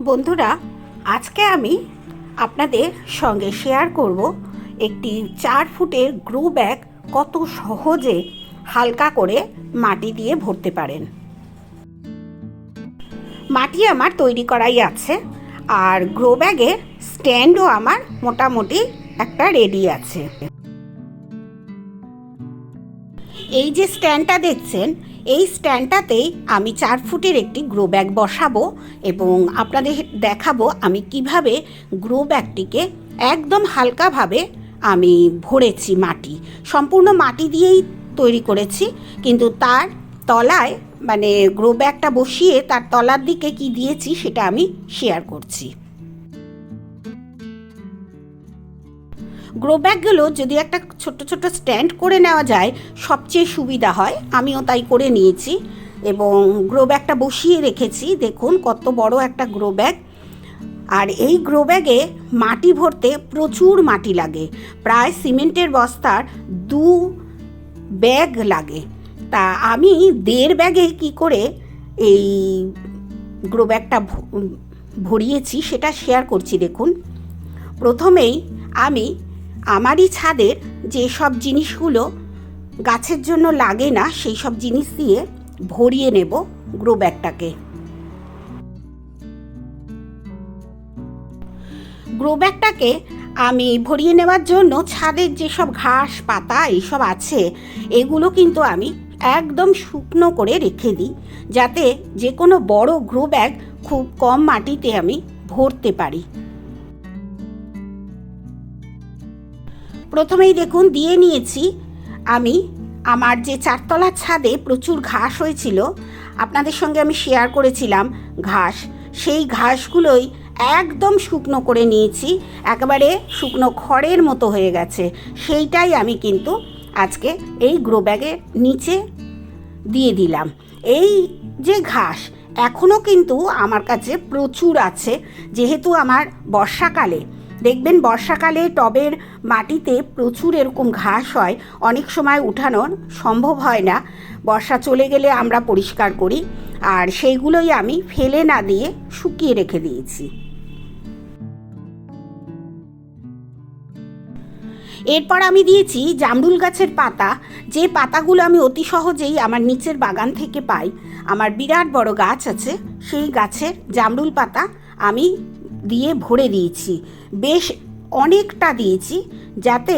বন্ধুরা, আজকে আমি আপনাদের সঙ্গে শেয়ার করব একটি চার ফুটের গ্রো ব্যাগ কত সহজে হালকা করে মাটি দিয়ে ভরতে পারেন। মাটি আমার তৈরি করাই আছে, আর গ্রো ব্যাগের স্ট্যান্ডও আমার মোটামুটি একটা রেডি আছে। এই যে স্ট্যান্ডটা দেখছেন, এই স্ট্যান্ডটাতেই আমি চার ফুটের একটি গ্রো ব্যাগ বসাবো এবং আপনাদের দেখাবো আমি কীভাবে গ্রো ব্যাগটিকে একদম হালকাভাবে আমি ভরেছি মাটি। সম্পূর্ণ মাটি দিয়েই তৈরি করেছি, কিন্তু তার তলায় মানে গ্রো ব্যাগটা বসিয়ে তার তলার দিকে কি দিয়েছি সেটা আমি শেয়ার করছি। গ্রো ব্যাগগুলো যদি একটা ছোট ছোট স্ট্যান্ড করে নেওয়া যায়, সবচেয়ে সুবিধা হয়। আমিও তাই করে নিয়েছি এবং গ্রো ব্যাগটা বসিয়ে রেখেছি। দেখুন কত বড় একটা গ্রো ব্যাগ আর এই গ্রো ব্যাগে মাটি ভরতে প্রচুর মাটি লাগে। প্রায় সিমেন্টের বস্তার দু ব্যাগ লাগে। তা আমি দেড় ব্যাগে কি করে এই গ্রো ব্যাগটা ভরিয়েছি সেটা শেয়ার করছি, দেখুন। প্রথমেই আমি আমারই ছাদের যে সব জিনিসগুলো গাছের জন্য লাগে না সেই সব জিনিস দিয়ে ভরিয়ে নেব গ্রো ব্যাগটাকে। গ্রো ব্যাগটাকে আমি ভরিয়ে নেওয়ার জন্য ছাদের যেসব ঘাস, পাতা এইসব আছে, এগুলো কিন্তু আমি একদম শুকনো করে রেখে দিই, যাতে যে কোনো বড় গ্রো ব্যাগ খুব কম মাটিতে আমি ভরতে পারি। প্রথমেই দেখুন দিয়ে নিয়েছি। আমি, আমার যে চারতলার ছাদে প্রচুর ঘাস হয়েছিল, আপনাদের সঙ্গে আমি শেয়ার করেছিলাম ঘাস। সেই ঘাসগুলোই একদম শুকনো করে নিয়েছি, একেবারে শুকনো খড়ের মতো হয়ে গেছে। সেইটাই আমি কিন্তু আজকে এই গ্রো ব্যাগের নিচে দিয়ে দিলাম। এই যে ঘাস এখনও কিন্তু আমার কাছে প্রচুর আছে, যেহেতু আমার বর্ষাকালে। দেখবেন বর্ষাকালে টবের মাটিতে প্রচুর এরকম ঘাস হয়, অনেক সময় উঠানোর সম্ভব হয় না। বর্ষা চলে গেলে আমরা পরিষ্কার করি আর সেইগুলোই আমি ফেলে না দিয়ে শুকিয়ে রেখে দিয়েছি। এরপর আমি দিয়েছি জামরুল গাছের পাতা। যে পাতাগুলো আমি অতি সহজেই আমার নিচের বাগান থেকে পাই, আমার বিরাট বড় গাছ আছে, সেই গাছের জামরুল পাতা আমি দিয়ে ভরে দিয়েছি। বেশ অনেকটা দিয়েছি, যাতে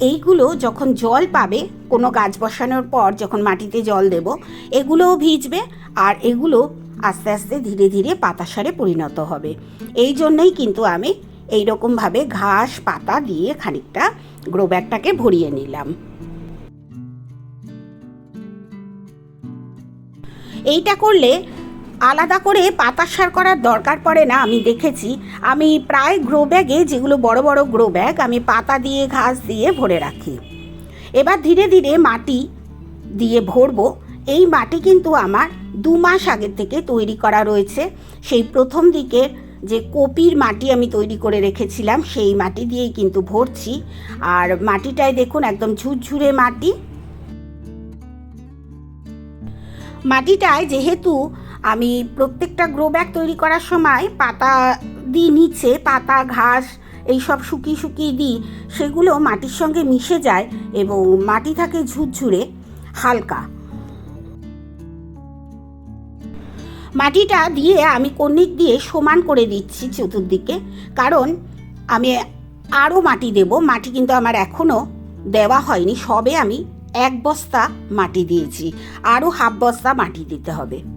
এইগুলো যখন জল পাবে, কোনো গাছ বসানোর পর যখন মাটিতে জল দেব, এগুলোও ভিজবে আর এগুলো আস্তে আস্তে ধীরে ধীরে পাতা সারে পরিণত হবে। এই জন্যই কিন্তু আমি এই রকমভাবে ঘাস, পাতা দিয়ে খানিকটা গ্রো ব্যাগটাকে ভরিয়ে নিলাম। এইটা করলে আলাদা করে পাতা সার করার দরকার পড়ে না, আমি দেখেছি। আমি প্রায় গ্রো ব্যাগে যেগুলো বড় বড় গ্রো ব্যাগ আমি পাতা দিয়ে, ঘাস দিয়ে ভরে রাখি। এবার ধীরে ধীরে মাটি দিয়ে ভরবো। এই মাটি কিন্তু আমার দু মাস আগের থেকে তৈরি করা রয়েছে। সেই প্রথম দিকে যে কপির মাটি আমি তৈরি করে রেখেছিলাম, সেই মাটি দিয়েই কিন্তু ভরছি। আর মাটিটায় দেখুন, একদম ঝুরঝুরে মাটি। মাটিটায় যেহেতু আমি প্রত্যেকটা গ্রো ব্যাগ তৈরি করার সময় পাতা দিই নিচে, পাতা, ঘাস এই সব শুকিয়ে শুকিয়ে দিই, সেগুলো মাটির সঙ্গে মিশে যায় এবং মাটি থাকে ঝুরঝুরে, হালকা। মাটিটা দিয়ে আমি কর্নিক দিয়ে সমান করে দিচ্ছি চতুর্দিকে, কারণ আমি আরও মাটি দেব। মাটি কিন্তু আমার এখনও দেওয়া হয়নি। সবে আমি এক বস্তা মাটি দিয়েছি। আরও হাফ বস্তা মাটি দিতে হবে।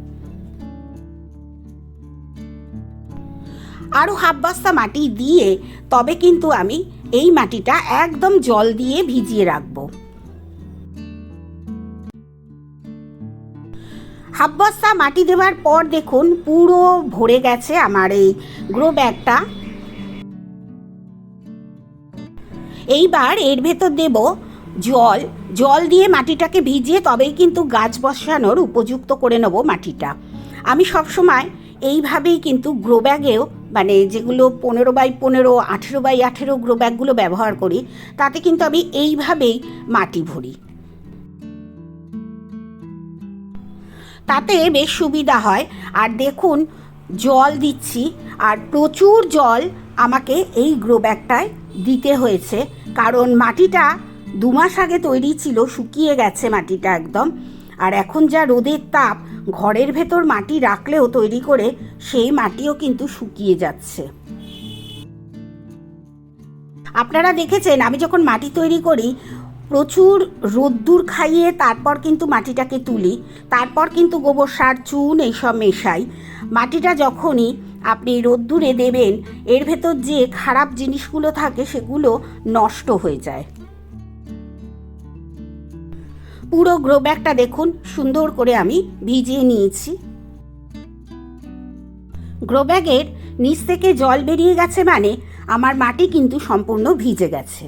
আরও হাফ বস্তা মাটি দিয়ে, তবে কিন্তু আমি এই মাটিটা একদম জল দিয়ে ভিজিয়ে রাখব। হাফ বস্তা মাটি দেওয়ার পর দেখুন পুরো ভরে গেছে আমার এই গ্রো ব্যাগটা। এইবার এর ভেতর দেব জল। জল দিয়ে মাটিটাকে ভিজিয়ে তবেই কিন্তু গাছ বসানোর উপযুক্ত করে নেব মাটিটা। আমি সবসময় এইভাবেই কিন্তু গ্রো ব্যাগেও মানে যেগুলো পনেরো বাই পনেরো, আঠেরো বাই আঠেরো গ্রো ব্যাগগুলো ব্যবহার করি, তাতে কিন্তু আমি এইভাবেই মাটি ভরি। তাতে বেশ সুবিধা হয়। আর দেখুন, জল দিচ্ছি, আর প্রচুর জল আমাকে এই গ্রো ব্যাগটায় দিতে হয়েছে। কারণ মাটিটা দু মাস আগে তৈরি ছিল, শুকিয়ে গেছে মাটিটা একদম। আর এখন যা রোদের তাপ, ঘরের ভেতর মাটি রাখলেও তৈরি করে সেই মাটিও কিন্তু শুকিয়ে যাচ্ছে। আপনারা দেখেছেন, আমি যখন মাটি তৈরি করি, প্রচুর রোদ্দুর খাইয়ে তারপর কিন্তু মাটিটাকে তুলি। তারপর কিন্তু গোবর সার, চুন এইসব মেশাই। মাটিটা যখনই আপনি রোদ্দুরে দেবেন, এর ভেতর যে খারাপ জিনিসগুলো থাকে সেগুলো নষ্ট হয়ে যায়। পুরো গ্রো ব্যাগটা দেখুন, সুন্দর করে আমি ভিজিয়ে নিয়েছি। গ্রো ব্যাগের নিচ থেকে জল বেরিয়ে গেছে মানে আমার মাটি কিন্তু সম্পূর্ণ ভিজে গেছে।